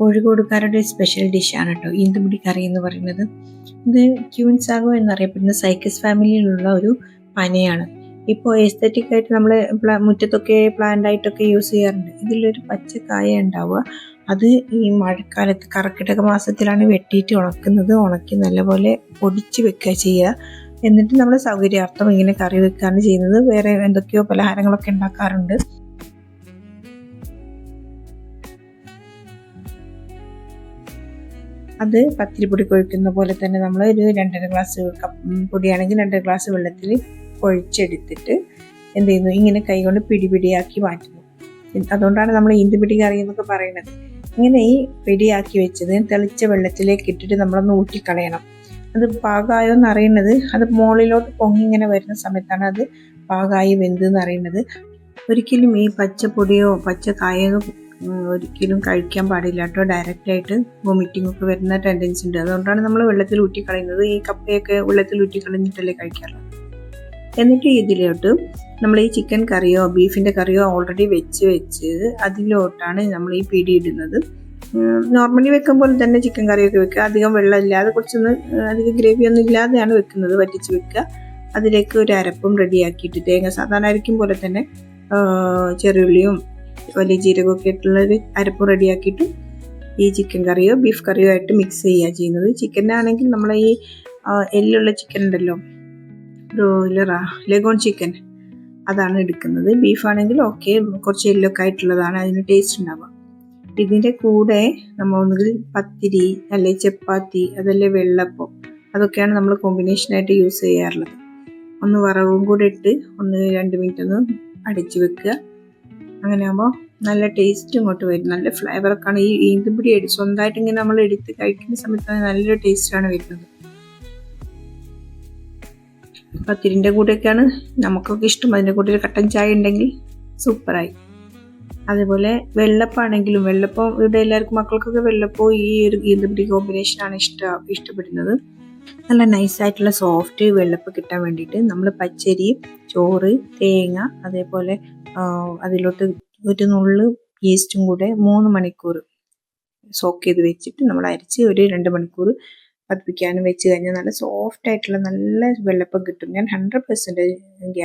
കോഴിക്കോടുകാരുടെ special ഡിഷാണ് കേട്ടോ ഈന്തുപിടി കറി എന്ന് പറയുന്നത്. ഇത് ക്യൂൻസാഗോ എന്നറിയപ്പെടുന്ന സൈക്കസ് ഫാമിലിയിലുള്ള ഒരു പനയാണ്. ഇപ്പോൾ എസ്തറ്റിക് ആയിട്ട് നമ്മൾ മുറ്റത്തൊക്കെ പ്ലാന്റ് ആയിട്ടൊക്കെ യൂസ് ചെയ്യാറുണ്ട്. ഇതിലൊരു പച്ചക്കായ ഉണ്ടാവുക. അത് ഈ മഴക്കാലത്ത് കർക്കിടക മാസത്തിലാണ് വെട്ടിയിട്ട് ഉണക്കുന്നത്. ഉണക്കി നല്ലപോലെ പൊടിച്ച് വെക്കുക ചെയ്യുക. എന്നിട്ട് നമ്മൾ സൗകര്യാർത്ഥം ഇങ്ങനെ കറി വെക്കുകയാണ് ചെയ്യുന്നത്. വേറെ എന്തൊക്കെയോ പലഹാരങ്ങളൊക്കെ ഉണ്ടാക്കാറുണ്ട്. അത് പത്തിരിപ്പൊടി കൊഴിക്കുന്ന പോലെ തന്നെ നമ്മൾ ഒരു രണ്ടര ഗ്ലാസ് പൊടിയാണെങ്കിൽ രണ്ടര ഗ്ലാസ് വെള്ളത്തിൽ കൊഴിച്ചെടുത്തിട്ട് എന്ത് ചെയ്യുന്നു? ഇങ്ങനെ കൈകൊണ്ട് പിടി പിടിയാക്കി മാറ്റുന്നു. അതുകൊണ്ടാണ് നമ്മൾ ഈന്തുപിടി കറി എന്നൊക്കെ പറയുന്നത്. ഇങ്ങനെ ഈ പിടിയാക്കി വെച്ചത് തെളിച്ച വെള്ളത്തിലേക്ക് ഇട്ടിട്ട് നമ്മളൊന്ന് ഊറ്റിക്കളയണം അത് പാകമായോ എന്ന് അറിയുന്നത് അത് മുകളിലോട്ട് പൊങ്ങി ഇങ്ങനെ വരുന്ന സമയത്താണ് അത് പാകമായി വെന്ത് എന്ന് അറിയുന്നത് ഒരിക്കലും ഈ പച്ചപ്പൊടിയോ പച്ച കായോ ഒരിക്കലും കഴിക്കാൻ പാടില്ല കേട്ടോ. ഡയറക്റ്റ് ആയിട്ട് വൊമിറ്റിംഗ് ഒക്കെ വരുന്ന ടെൻഡൻസി ഉണ്ട്. അതുകൊണ്ടാണ് നമ്മൾ വെള്ളത്തിൽ ഊറ്റി കളയുന്നത് ഈ കപ്പയൊക്കെ വെള്ളത്തിൽ ഊറ്റി കളഞ്ഞിട്ടല്ലേ കഴിക്കാറുള്ളത് എന്നിട്ട് ഇതിലോട്ട് നമ്മൾ ഈ ചിക്കൻ കറിയോ ബീഫിന്റെ കറിയോ ഓൾറെഡി വെച്ച് വെച്ച് അതിലോട്ടാണ് നമ്മൾ ഈ പിടി ഇടുന്നത് നോർമലി വെക്കുമ്പോൾ തന്നെ ചിക്കൻ കറിയൊക്കെ വെക്കുക. അധികം വെള്ളം ഇല്ലാതെ കുറച്ചൊന്ന് അധികം ഗ്രേവി ഒന്നും ഇല്ലാതെയാണ് വെക്കുന്നത്. വറ്റിച്ച് വെക്കുക. അതിലേക്ക് ഒരു അരപ്പും റെഡിയാക്കിയിട്ട് തേങ്ങ സാധാരണ അരയ്ക്കും പോലെ തന്നെ ചെറിയുള്ളിയും വലിയ ജീരകമൊക്കെ ഇട്ടുള്ളൊരു അരപ്പ് റെഡിയാക്കിയിട്ട് ഈ ചിക്കൻ കറിയോ ബീഫ് കറിയോ ആയിട്ട് മിക്സ് ചെയ്യുക ചെയ്യുന്നത്. ചിക്കനാണെങ്കിൽ നമ്മൾ ഈ എല്ലുള്ള ചിക്കൻ ഉണ്ടല്ലോ ബ്രോയിലറാ ലെഗോൺ ചിക്കൻ അതാണ് എടുക്കുന്നത്. ബീഫാണെങ്കിൽ ഓക്കെ കുറച്ച് എല്ലൊക്കെ ആയിട്ടുള്ളതാണ് അതിന് ടേസ്റ്റ് ഉണ്ടാവുക. ഇതിന്റെ കൂടെ നമ്മൾ ഒന്നുകിൽ പത്തിരി അല്ലെ ചപ്പാത്തി അതല്ലേ വെള്ളപ്പം അതൊക്കെയാണ് നമ്മൾ കോമ്പിനേഷനായിട്ട് യൂസ് ചെയ്യാറുള്ളത്. ഒന്ന് വറവും കൂടെ ഇട്ട് ഒന്ന് രണ്ട് മിനിറ്റ് ഒന്ന് അടിച്ചു വെക്കുക. അങ്ങനെ ആകുമ്പോൾ നല്ല ടേസ്റ്റ് ഇങ്ങോട്ട് വരും. നല്ല ഫ്ലേവറൊക്കെയാണ് ഈ ഈന്തുപിടി എടുത്ത് സ്വന്തമായിട്ട് ഇങ്ങനെ നമ്മൾ എടുത്ത് കഴിക്കുന്ന സമയത്ത് നല്ലൊരു ടേസ്റ്റാണ് വരുന്നത്. പത്തിരിന്റെ കൂടെയൊക്കെയാണ് നമുക്കൊക്കെ ഇഷ്ടം. അതിന്റെ കൂടെ ഒരു കട്ടൻ ചായ ഉണ്ടെങ്കിൽ സൂപ്പറായി അതേപോലെ വെള്ളപ്പാണെങ്കിലും വെള്ളപ്പം ഇവിടെ എല്ലാവർക്കും മക്കൾക്കൊക്കെ വെള്ളപ്പോ ഈ ഒരു ഈന്തപിടി കോമ്പിനേഷനാണ് ഇഷ്ട ഇഷ്ടപ്പെടുന്നത്. നല്ല നൈസായിട്ടുള്ള സോഫ്റ്റ് വെള്ളപ്പം കിട്ടാൻ വേണ്ടിയിട്ട് നമ്മൾ പച്ചരി ചോറ് തേങ്ങ അതേപോലെ അതിലോട്ട് ഒരു നുള്ളു ഈസ്റ്റും കൂടെ മൂന്ന് മണിക്കൂർ സോക്ക് ചെയ്ത് വെച്ചിട്ട് നമ്മൾ അരിച്ച് ഒരു രണ്ട് മണിക്കൂർ പതിപ്പിക്കാനും വെച്ച് കഴിഞ്ഞാൽ നല്ല സോഫ്റ്റ് ആയിട്ടുള്ള നല്ല വെള്ളപ്പം കിട്ടും. ഞാൻ ഹൺഡ്രഡ് പെർസെന്റേജ് ഗ്യാരണ്ടി